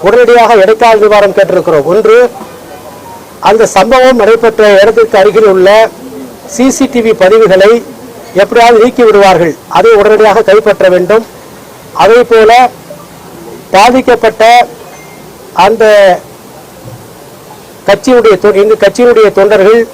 உடனடியாக இடைக்கால நிவாரணம் கேட்டிருக்கிறோம். ஒன்று அந்த சம்பவம் நடைபெற்ற இடத்திற்கு அருகில் உள்ள சிசிடிவி பதிவுகளை எப்படியாவது நீக்கி விடுவார்கள். அதை உடனடியாக கைப்பற்ற வேண்டும். அதே போல பாதிக்கப்பட்ட அந்த கட்சியுடைய தொ- கட்சியினுடைய தொண்டர்கள்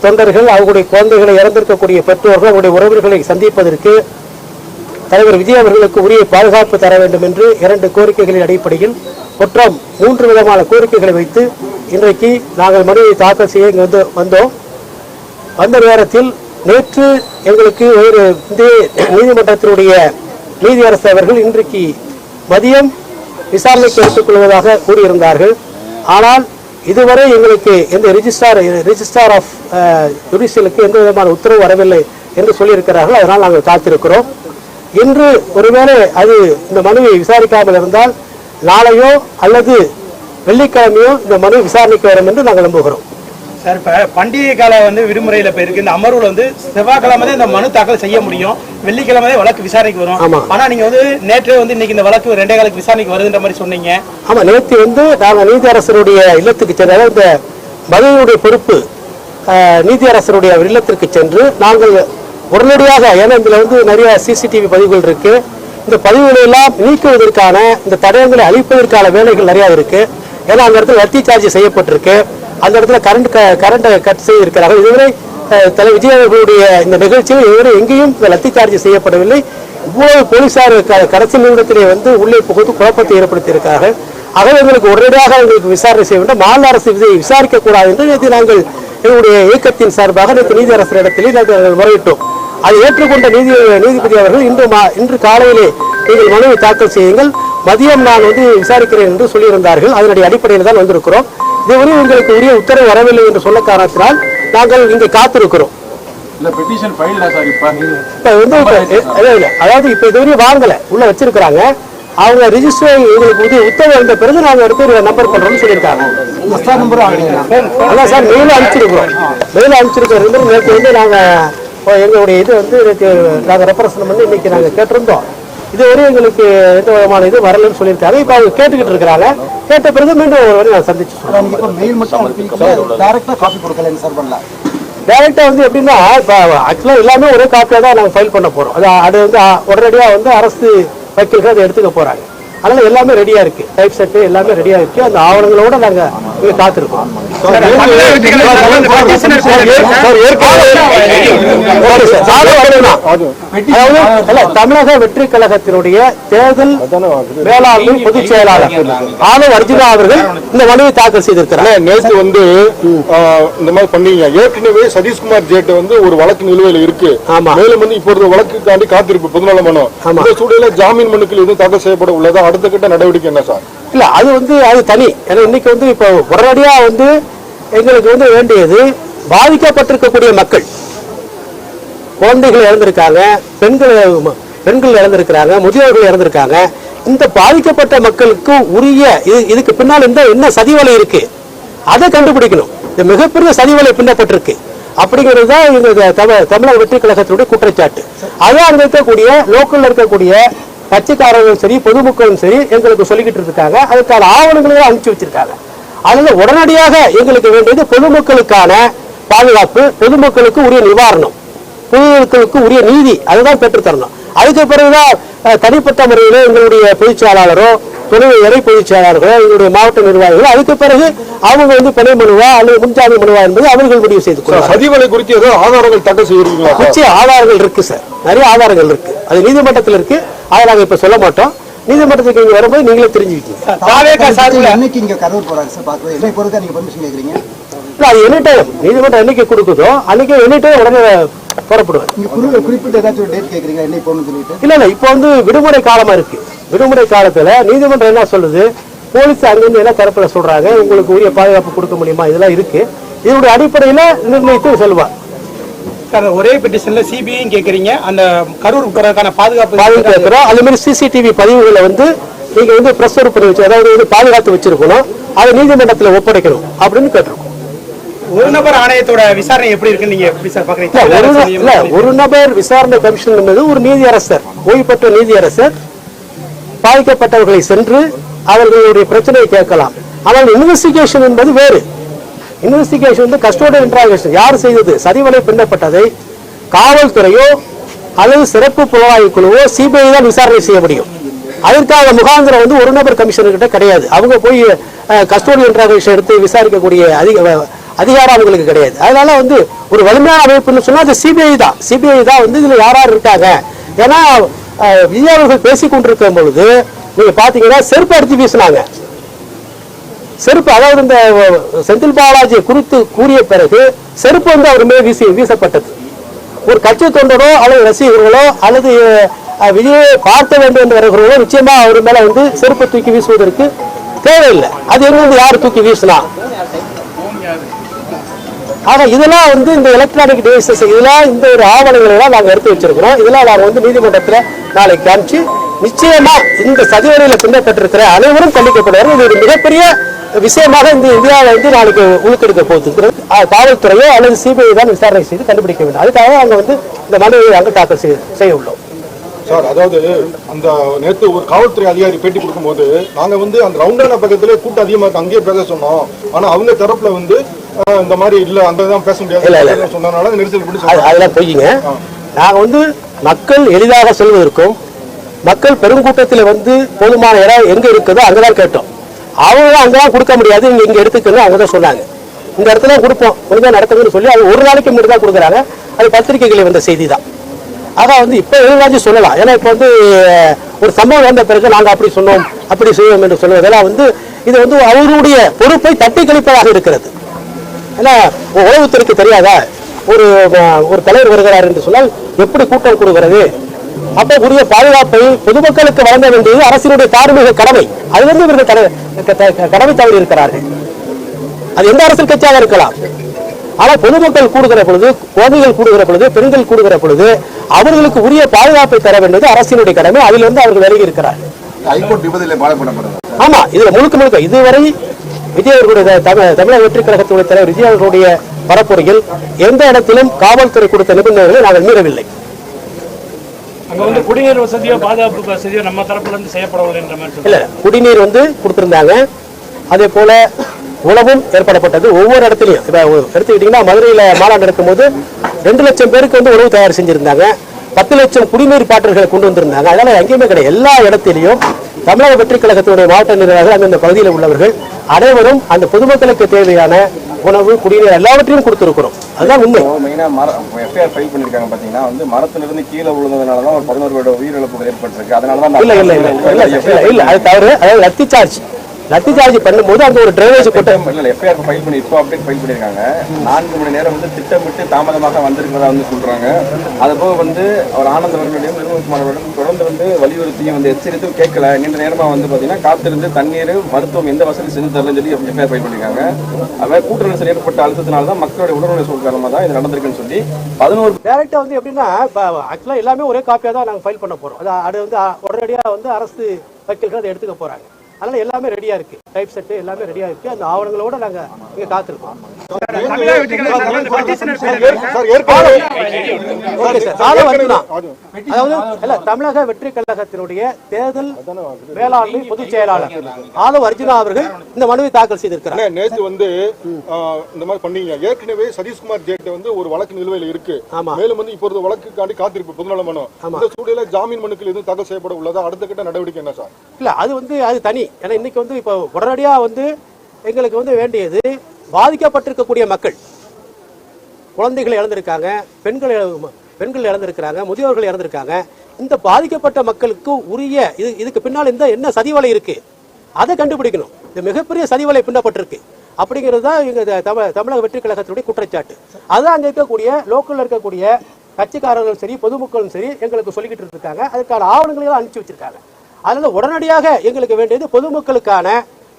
தொண்டர்கள் அவர்களுடைய குழந்தைகளை இறந்திருக்கக்கூடிய பெற்றோர்கள் அவருடைய உறவினர்களை சந்திப்பதற்கு தலைவர் விஜய் அவர்களுக்கு உரிய பாதுகாப்பு தர வேண்டும் என்று இரண்டு கோரிக்கைகளின் அடிப்படையில் மற்றும் மூன்று விதமான கோரிக்கைகளை வைத்து இன்றைக்கு நாங்கள் மனுவை தாக்கல் செய்ய இங்கு வந்து வந்தோம். வந்த நேரத்தில் நேற்று எங்களுக்கு ஒரு இந்திய நீதிமன்றத்தினுடைய நீதியரசு அவர்கள் இன்றைக்கு மதியம் விசாரணைக்கு எடுத்துக்கொள்வதாக கூறியிருந்தார்கள். ஆனால் இதுவரை எங்களுக்கு எந்த ரிஜிஸ்டார் ரிஜிஸ்டார் ஆஃப் ஜுடிஷியலுக்கு எந்த விதமான உத்தரவு வரவில்லை என்று சொல்லியிருக்கிறார்கள். அதனால் நாங்கள் காத்திருக்கிறோம். இன்று ஒருவேளை அது இந்த மனுவை விசாரிக்காமல் இருந்தால் நாளையோ அல்லது வெள்ளிக்கிழமையோ இந்த மனு விசாரணைக்கு வரும் என்று நாங்கள் நம்புகிறோம். சார் இப்ப பண்டிகை கால வந்து விடுமுறையில போயிருக்கு. இந்த அமர்வுல வந்து செவ்வாய்க்கிழமை இந்த மனு தாக்கல் செய்ய முடியும். வெள்ளிக்கிழமை வழக்கு விசாரணைக்கு ஆமா. வரும் ஆனா நீங்க வந்து நேற்றே வந்து இன்னைக்கு இந்த வழக்கு ரெண்டே காலுக்கு விசாரணைக்கு வருதுன்ற மாதிரி சொன்னீங்க. ஆமா நேற்று வந்து நாங்கள் நீதியரசருடைய இல்லத்துக்கு சென்று இந்த மதுரையுடைய பொறுப்பு ஆஹ், நீதியரசருடைய அவர் இல்லத்திற்கு சென்று நாங்கள் உடனடியாக ஏன்னா இதில் வந்து நிறைய சிசிடிவி பதிவுகள் இருக்கு. இந்த பதிவுகளை எல்லாம் நீக்குவதற்கான இந்த தடயங்களை அழிப்பதற்கான வேலைகள் நிறையா இருக்கு. ஏன்னா அந்த இடத்துல லத்தி சார்ஜ் செய்யப்பட்டிருக்கு. அந்த இடத்துல கரண்ட் க கரண்ட்டை கட் செய்திருக்கிறார்கள். இதுவரை தலை விஜய் அவர்களுடைய இந்த நிகழ்ச்சியில் இதுவரை எங்கேயும் இந்த லத்தி சார்ஜ் செய்யப்படவில்லை. இவ்வளவு போலீசார் க- கடைசி நிமிடத்திலே வந்து உள்ளே புகுந்து குழப்பத்தை ஏற்படுத்தியிருக்கார்கள் ஆகவே எங்களுக்கு உடனடியாக எங்களுக்கு விசாரணை செய்ய வேண்டும். மாநில அரசு இதை விசாரிக்கக்கூடாது என்று நேற்று நாங்கள் எங்களுடைய இயக்கத்தின் சார்பாக நேற்று நீதியரசர் இடத்திலே நாங்கள் முறையிட்டோம். அதை ஏற்றுக்கொண்ட நீதி நீதிபதி அவர்கள் இன்று இன்று காலையிலே நீங்கள் மனுவை தாக்கல் செய்யுங்கள். மதியம் நான் வந்து விசாரிக்கிறேன் என்று சொல்லியிருந்தார்கள். அதனுடைய அடிப்படையில் தான் வந்திருக்கிறோம். இதுவரை உங்களுக்கு உரிய உத்தரவு வரவில்லை என்று சொல்ல காரணத்தினால் நாங்கள் இங்கே காத்திருக்கிறோம். அதாவது இப்ப இதுவரையும் வாங்கல. உள்ள வச்சிருக்கிறாங்க. அவங்க ரிஜிஸ்டர் எங்களுக்கு உதவி உத்தரவு வந்த பிறகு நாங்க எடுத்து நம்பர் பண்றோம்னு சொல்லியிருக்காங்க. அதான் சார் மெயில அனுப்பிச்சிருக்கிறோம். மெயில அனுப்பிச்சிருக்கிற நம்பர் நேற்று வந்து நாங்க இப்போ எங்களுடைய இது வந்து நேற்று நாங்க ரெப்ரசன்ட் பண்ணி இன்னைக்கு நாங்க கேட்டிருந்தோம். இதுவரை எங்களுக்கு எந்த விதமான இது வரலன்னு சொல்லியிருக்காங்க. இப்போ அவங்க கேட்டுக்கிட்டு இருக்கிறாங்க. கேட்ட பிறகு மீண்டும் ஒரு வாட்டி நான் சந்திச்சு சொல்றேன். இப்போ மெயில் மட்டும் அனுப்பிங்க டேரக்டா காப்பி கொடுக்கலன்னு சார் பண்ணல. டைரக்டா வந்து எப்படின்னா இப்போ ஆக்சுவலாக எல்லாமே ஒரே காப்பியாக தான் நாங்கள் ஃபைல் பண்ண போகிறோம் அது அது வந்து உடனடியாக வந்து அரசு வக்கீல்கள் அதை எடுத்துக்க போகிறாங்க அதனால எல்லாமே ரெடியா இருக்கு. டைப் செட்டு எல்லாமே ரெடியா இருக்கு. அந்த ஆவணங்களோட நாங்க இங்க காத்திருக்கோம். தமிழக வெற்றி கழகத்தினுடைய தேர்தல் மேலாண்மை பொதுச் செயலாளர் ஆனவ் அர்ஜுனா அவர்கள் இந்த மனுவை தாக்கல் செய்திருக்கிறார் நேத்து வந்து இந்த மாதிரி பண்ணீங்க ஏற்கனவே சதீஷ்குமார் ஜேட் வந்து ஒரு வழக்கு நிலுவையில் இருக்கு. மேலும் வந்து இப்பொழுது வழக்குக்காண்டி காத்திருப்பு பொதுநல மனு. இந்த சூழலில் ஜாமீன் மனுக்கள் எதுவும் தாக்கல் செய்யப்பட உள்ளதா அடுத்த கட்ட நடவடிக்கை என்ன சார் இல்ல அது வந்து அது தனி ஏன்னா இன்னைக்கு வந்து இப்போ உடனடியா வந்து எங்களுக்கு வந்து வேண்டியது பாதிக்கப்பட்டிருக்கக்கூடிய மக்கள். குழந்தைகள் இறந்திருக்காங்க பெண்கள் பெண்கள் இறந்திருக்கிறாங்க முதியோர்கள் இறந்திருக்காங்க. இந்த பாதிக்கப்பட்ட மக்களுக்கு உரிய இது இதுக்கு பின்னால் இந்த என்ன சதிவலை இருக்கு? அதை கண்டுபிடிக்கணும். இந்த மிகப்பெரிய சதிவலை பின்னப்பட்டிருக்கு. அப்படிங்கிறது தான் இந்த தமிழ் தமிழக வெற்றி கழகத்தினுடைய குற்றச்சாட்டு. அதான் அங்கே இருக்கக்கூடிய லோக்கல்ல இருக்கக்கூடிய கட்சிக்காரர்களும் சரி பொதுமக்களும் சரி எங்களுக்கு சொல்லிக்கிட்டு இருக்காங்க. அதுக்கான ஆவணங்களையும் அனுப்பிச்சு வச்சிருக்காங்க. அதனால உடனடியாக எங்களுக்கு வேண்டியது பொதுமக்களுக்கான பாதுகாப்பு பொதுமக்களுக்கு உரிய நிவாரணம் பொதுமக்களுக்கு உரிய நீதி அதுதான் பெற்றுத் தரணும். அதுக்கு பிறகுதான் தனிப்பட்ட முறையில் எங்களுடைய பொதுச் செயலாளரோ துணை இறை பொதுச் செயலாளர்களோ எங்களுடைய மாவட்ட நிர்வாகிகளோ அதுக்கு பிறகு அவங்க வந்து பிணை மனுவா அல்லது முன்ஜாமீன் மனுவா என்பது அவர்கள் முடிவு செய்து சதிவலை குறித்து ஏதோ ஆதாரங்கள் தாக்கல் செய்திருக்கீங்களா? சார் நிச்சய ஆதாரங்கள் இருக்கு சார். நிறைய ஆதாரங்கள் இருக்கு. அது நீதிமன்றத்தில் இருக்கு. அதை நாங்க இப்ப சொல்ல மாட்டோம். நீதிமன்றத்துக்கு இங்க வரும்போது நீங்களே தெரிஞ்சுக்கிட்டீங்க. தாவேகா சார்பில் என்னைக்கு இங்க கதவு போறாங்க சார் பார்க்கவே என்னை பொறுத்த நீங்க பர்மிஷன் கேக்குறீங்க? இல்ல அது எனி டைம் நீதிமன்றம் என்னைக்கு கொடுக்குதோ அன்னைக்கு எனி டைம் உடனே புறப்படுவார். நீங்க குறி- குறிப்பிட்ட ஏதாச்சும் ஒரு டேட் கேக்குறீங்க என்னை போகணும்னு சொல்லிட்டு? இல்ல இல்ல இப்போ வந்து விடுமுறை காலமா இருக்கு. விடுமுறை காலத்துல நீதிமன்றம் என்ன சொல்லுது? போலீஸ் அங்கிருந்து என்ன தரப்புல சொல்றாங்க? உங்களுக்கு உரிய பாதுகாப்பு கொடுக்க முடியுமா? இதெல்லாம் இருக்கு. இதனுடைய அடிப்படையில நிர்ணயித்து செல்வார் ஒரே பெட்டிஷன்ல சிபிஐயும் கேக்குறீங்க. அந்த கரூர் போறதுக்கான பாதுகாப்பு பாதுகாப்பு அதே மாதிரி சிசிடிவி பதிவுகளை வந்து நீங்க வந்து பிரஸ் பண்ணி வச்சு அதாவது வந்து பாதுகாத்து வச்சிருக்கணும். அதை நீதிமன்றத்தில் ஒப்படைக்கணும் அப்படின்னு கேட்டிருக்கோம். ஒரு நபர் ஆணையத்தோட விசாரணை எப்படி இருக்குன்னு நீங்க எப்படி சார் ஒரு பாக்குறீங்க நபர் விசாரணை கமிஷன் என்பது ஒரு நீதியரசர் ஓய்வு பெற்ற நீதியரசர் பாதிக்கப்பட்டவர்களை சென்று அவர்களுடைய பிரச்சனையை கேட்கலாம். ஆனால் இன்வெஸ்டிகேஷன் என்பது வேறு. இன்வெஸ்டிகேஷன் வந்து கஸ்டோடியல் இன்ட்ராகேஷன் யார் செய்தது? சரிவலை பின்னப்பட்டதை காவல்துறையோ அல்லது சிறப்பு புலனாய்வு குழுவோ சிபிஐ தான் விசாரணை செய்ய முடியும். அதற்காக முகாந்திரம் வந்து ஒரு நபர் கமிஷனர்கிட்ட கிடையாது. அவங்க போய் கஸ்டோடியல் இன்ட்ராகேஷன் எடுத்து விசாரிக்கக்கூடிய அதிக அதிகாரம் அவங்களுக்கு கிடையாது. அதனால வந்து ஒரு வலிமையான அமைப்புன்னு சொன்னால் அது சிபிஐ தான். சிபிஐ தான் வந்து இதில் யார் யார் இருக்காங்க? ஏன்னா விஜய் அவர்கள் பேசி கொண்டிருக்கும் பொழுது நீங்கள் பார்த்தீங்கன்னா செருப்பு எடுத்து வீசினாங்க. செருப்பு அதாவது இந்த செந்தில் பாலாஜியை குறித்து கூறிய பிறகு செருப்பு வந்து அவர் மேல் வீசி வீசப்பட்டது. ஒரு கட்சி தொண்டரோ அல்லது ரசிகர்களோ அல்லது விஜயை பார்க்க வேண்டும் என்று வருகிறவர்களோ நிச்சயமா அவர் மேல வந்து செருப்பை தூக்கி வீசுவதற்கு தேவையில்லை. அது எங்கிருந்து யார் தூக்கி வீசலாம் ஆனா இதெல்லாம் வந்து இந்த எலக்ட்ரானிக் டிவைசஸ் இதெல்லாம் இந்த ஒரு ஆவணங்களை எல்லாம் நாங்கள் எடுத்து வச்சிருக்கிறோம். இதெல்லாம் நாங்கள் வந்து நீதிமன்றத்தில் நாளைக்கு காமிச்சு நிச்சயமா இந்த சதிவரையில பின்னப்பட்டிருக்கிற அனைவரும் கண்டிக்கப்படுவார்கள். இது ஒரு மிகப்பெரிய விஷயமாக இந்த இந்தியாவில் வந்து நாளைக்கு உழுக்கெடுக்க போகுது. காவல்துறையோ அல்லது சிபிஐ தான் விசாரணை செய்து கண்டுபிடிக்க வேண்டும். அதுக்காக அவங்க வந்து இந்த மனுவை அங்கு தாக்கல் செய்ய உள்ளோம். சார் அதாவது அந்த நேத்து ஒரு காவல்துறை அதிகாரி பேட்டி கொடுக்கும்போது நாங்க வந்து அந்த ரவுண்டான பக்கத்திலே கூட்டம் அதிகமா இருக்கு. அங்கேயே பேச சொன்னோம். ஆனா அவங்க தரப்புல வந்து இந்த மாதிரி இல்ல அந்த தான் பேச. முடியாது சொன்னதுனால நெரிசல் அது அதெல்லாம் பொய்யுங்க நாங்க வந்து மக்கள் எளிதாக செல்வதற்கும் மக்கள் பெருங்கூட்டத்தில் வந்து போதுமான இடம் எங்க இருக்குதோ அங்கதான் கேட்டோம். அவங்க தான் அங்கதான் கொடுக்க முடியாது. இங்க இங்க எடுத்துக்கணும் அவங்க தான் சொன்னாங்க. இந்த இடத்துல கொடுப்போம். முடிஞ்சா நடத்துங்கன்னு சொல்லி அது ஒரு நாளைக்கு முன்னாடி தான் கொடுக்குறாங்க. அது பத்திரிகைகளில் வந்த செய்தி தான் ஆக வந்து இப்ப எதிர்காட்சி சொல்லலாம். ஏன்னா இப்ப வந்து ஒரு சம்பவம் வந்த பிறகு நாங்க அப்படி சொன்னோம் அப்படி செய்வோம் என்று சொல்வதெல்லாம் வந்து இது வந்து அவருடைய பொறுப்பை தட்டி கழிப்பதாக இருக்கிறது. ஏன்னா உளவுத்துறைக்கு தெரியாதா? ஒரு ஒரு தலைவர் வருகிறார் என்று சொன்னால் எப்படி கூட்டம் கொடுக்கிறது? அப்ப உரிய பாதுகாப்பை பொதுமக்களுக்கு வழங்க வேண்டியது அரசினுடைய தார்மீக கடமை. அதிலிருந்து இவர்கள் கடமை தவறி இருக்கிறார்கள். அது எந்த அரசியல் கட்சியாக இருக்கலாம். ஆனா பொதுமக்கள் கூடுகிற பொழுது குழந்தைகள் கூடுகிற பொழுது பெண்கள் கூடுகிற பொழுது அவர்களுக்கு உரிய பாதுகாப்பை தர வேண்டியது அரசினுடைய கடமை. அதிலிருந்து அவர்கள் விலகி பாடப்படப்படுது ஆமா இதுல முழுக்க முழுக்க இதுவரை விஜய் அவர்களுடைய தமிழ் தமிழக வெற்றி கழகத்துடைய தலைவர் விஜய் அவர்களுடைய பரப்புரையில் எந்த இடத்திலும் காவல்துறை கொடுத்த நிபந்தனைகளை நாங்கள் மீறவில்லை. அங்க வந்து குடிநீர் வசதியோ பாதுகாப்பு வசதியோ நம்ம தரப்புல இருந்து மாதிரி. இல்ல குடிநீர் வந்து கொடுத்திருந்தாங்க. அதே போல உணவும் ஏற்படப்பட்டது ஒவ்வொரு இடத்துலையும். இப்ப எடுத்துக்கிட்டீங்கன்னா மதுரையில மாநாடு நடக்கும்போது ரெண்டு லட்சம் பேருக்கு வந்து உணவு தயார் செஞ்சிருந்தாங்க. பத்து லட்சம் குடிநீர் பாட்டில்களை கொண்டு வந்திருந்தாங்க. அதனால எங்கேயுமே கிடையாது. எல்லா இடத்திலையும் தமிழக வெற்றி கழகத்தினுடைய மாவட்ட நிர்வாகிகள் அந்தந்த பகுதியில் உள்ளவர்கள் அனைவரும் அந்த பொதுமக்களுக்கு தேவையான உணவு குடிநீர் எல்லாவற்றையும் கொடுத்திருக்கிறோம். அதுதான் உண்மை. மெயினா மர எஃப்ஐஆர் ஃபைல் பண்ணிருக்காங்க பாத்தீங்கன்னா வந்து மரத்துல இருந்து கீழே விழுந்ததுனால தான் ஒரு பதினோரு பேரோட உயிரிழப்புகள் ஏற்பட்டிருக்கு. அதனால தான் இல்ல இல்ல இல்ல இல்ல இல்ல இல்ல அது தவறு. அதாவது லத்தி சார்ஜ். லத்தி சார்ஜ் பண்ணும்போது அந்த ஒரு டிரைவேஜ் போட்டு இல்ல எஃப்ஐஆர் ஃபைல் பண்ணி இப்போ அப்டேட் ஃபைல் பண்ணிருக்காங்க நான்கு மணி நேரம் வந்து திட்டமிட்டு தாமதமாக வந்திருக்கிறதா வந்து சொல்றாங்க. அது போக வந்து அவர் ஆனந்த் அவர்களுடையும் நிர்மல்குமார் அவர்களும் தொடர்ந்து வந்து வலியுறுத்தியும் வந்து எச்சரித்தும் கேட்கல. நீண்ட நேரமா வந்து பாத்தீங்கன்னா காத்திருந்து தண்ணீர் மருத்துவம் எந்த வசதி செஞ்சு தரலன்னு சொல்லி எஃப்ஐஆர் ஃபைல் பண்ணிருக்காங்க அதாவது கூட்ட நெரிசல் ஏற்பட்ட அழுத்தத்தினால தான் மக்களுடைய உடல்நல சூழல் காரணமாக தான் இது நடந்திருக்குன்னு சொல்லி பதினோரு டைரக்டா வந்து எப்படின்னா ஆக்சுவலா எல்லாமே ஒரே காப்பியா தான் நாங்க ஃபைல் பண்ண போறோம். அது அது வந்து அ- உடனடியா வந்து அரசு வக்கீல்கள் அதை எடுத்துக்க போறாங்க. அதனால எல்லாமே ரெடியா இருக்கு. டைப் செட் எல்லாமே ரெடியா இருக்கு. அந்த ஆவணங்களோட நாங்க இங்க காத்திருக்கோம். தமிழக வெற்றி கழகத்தினுடைய தேர்தல் மேலாண்மை பொதுச் செயலாளர் ஆளும் அர்ஜுனா அவர்கள் இந்த மனுவை தாக்கல் செய்திருக்கிறார் நேத்து வந்து இந்த மாதிரி பண்ணீங்க. ஏற்கனவே சதீஷ்குமார் ஜேட் வந்து ஒரு வழக்கு நிலுவையில் இருக்கு. மேலும் வந்து இப்பொழுது வழக்குக்காண்டி காத்திருப்பு பொதுநல மனு. இந்த சூழலில் ஜாமீன் மனுக்கள் எதுவும் தாக்கல் செய்யப்பட உள்ளதா? அடுத்த கட்ட நடவடிக்கை என்ன சார்? இல்ல அது வந்து அது தனி. ஏன்னா இன்னைக்கு வந்து இப்போ உடனடியா வந்து எங்களுக்கு வந்து வேண்டியது பாதிக்கப்பட்டிருக்கக்கூடிய மக்கள் குழந்தைகள் இழந்திருக்காங்க பெண்கள் பெண்கள் இழந்திருக்கிறாங்க முதியோர்கள் இறந்திருக்காங்க இந்த பாதிக்கப்பட்ட மக்களுக்கு உரிய இது இதுக்கு பின்னால் இந்த என்ன சதிவலை இருக்கு? அதை கண்டுபிடிக்கணும். இந்த மிகப்பெரிய சதிவலை பின்னப்பட்டிருக்கு. அப்படிங்கிறது தான் எங்க தமிழ் தமிழக வெற்றி கழகத்தினுடைய குற்றச்சாட்டு. அதுதான் அங்கே இருக்கக்கூடிய லோக்கலில் இருக்கக்கூடிய கட்சிக்காரர்களும் சரி பொதுமக்களும் சரி எங்களுக்கு சொல்லிக்கிட்டு இருக்காங்க. அதுக்கான ஆவணங்களை எல்லாம் அனுப்பிச்சு வச்சிருக்காங்க. அதனால உடனடியாக எங்களுக்கு வேண்டியது பொதுமக்களுக்கான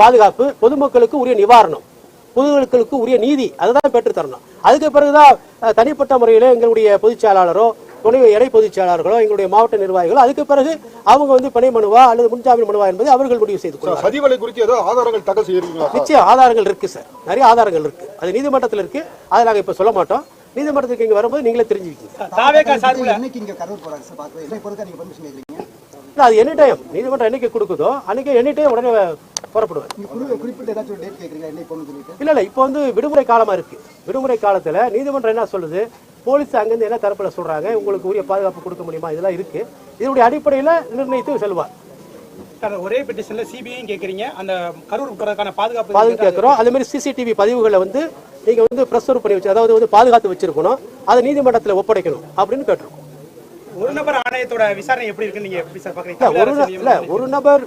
பாதுகாப்பு பொதுமக்களுக்கு உரிய நிவாரணம். பொதுமக்களுக்கு உரிய நீதி அதுதான் பெற்று தரணும். அதுக்கு பிறகுதான் தனிப்பட்ட முறையில் எங்களுடைய பொதுச் செயலாளரோ துணை இணை பொதுச் செயலாளர்களோ எங்களுடைய மாவட்ட நிர்வாகிகளோ அதுக்கு பிறகு அவங்க வந்து பிணை மனுவா அல்லது முன்ஜாமீன் மனுவா என்பதை அவர்கள் முடிவு செய்து கொள்வார்கள். சதிவலை குறித்து ஆதாரங்கள் நிச்சயம் ஆதாரங்கள் இருக்கு சார். நிறைய ஆதாரங்கள் இருக்கு. அது நீதிமன்றத்தில் இருக்கு. அதை நாங்க இப்ப சொல்ல மாட்டோம். நீதிமன்றத்துக்கு இங்க வரும்போது நீங்களே தெரிஞ்சுக்கிங்க. அது எனி டைம் நீதிமன்றம் என்னைக்கு கொடுக்குதோ அன்னைக்கு எனி டைம் உடனே புறப்படுவேன் இல்ல இல்ல இப்போ வந்து விடுமுறை காலமா இருக்கு. விடுமுறை காலத்துல நீதிமன்றம் என்ன சொல்லுது? போலீஸ் அங்கிருந்து என்ன தரப்புல சொல்றாங்க? உங்களுக்கு உரிய பாதுகாப்பு கொடுக்க முடியுமா? இதெல்லாம் இருக்கு. இதனுடைய அடிப்படையில நிர்ணயித்து செல்வார். ஒரே பெட்டிஷன்ல சிபிஐயும் கேக்குறீங்க. அந்த கரூர் போறதுக்கான பாதுகாப்பு பாதுகாப்பு கேட்கிறோம் அதே மாதிரி சிசிடிவி பதிவுகளை வந்து நீங்க வந்து பிரசுரம் பண்ணி வச்சு அதாவது வந்து பாதுகாத்து வச்சிருக்கணும். அதை நீதிமன்றத்தில் ஒப்படைக்கணும் அப்படின்னு கேட்டிருக்கோம். ஒரு நபர் ஆணையத்தோட விசாரணை எப்படி இருக்குன்னு நீங்க எப்படி சார் இல்ல ஒரு இல்ல பாக்குறீங்க ஒரு நபர்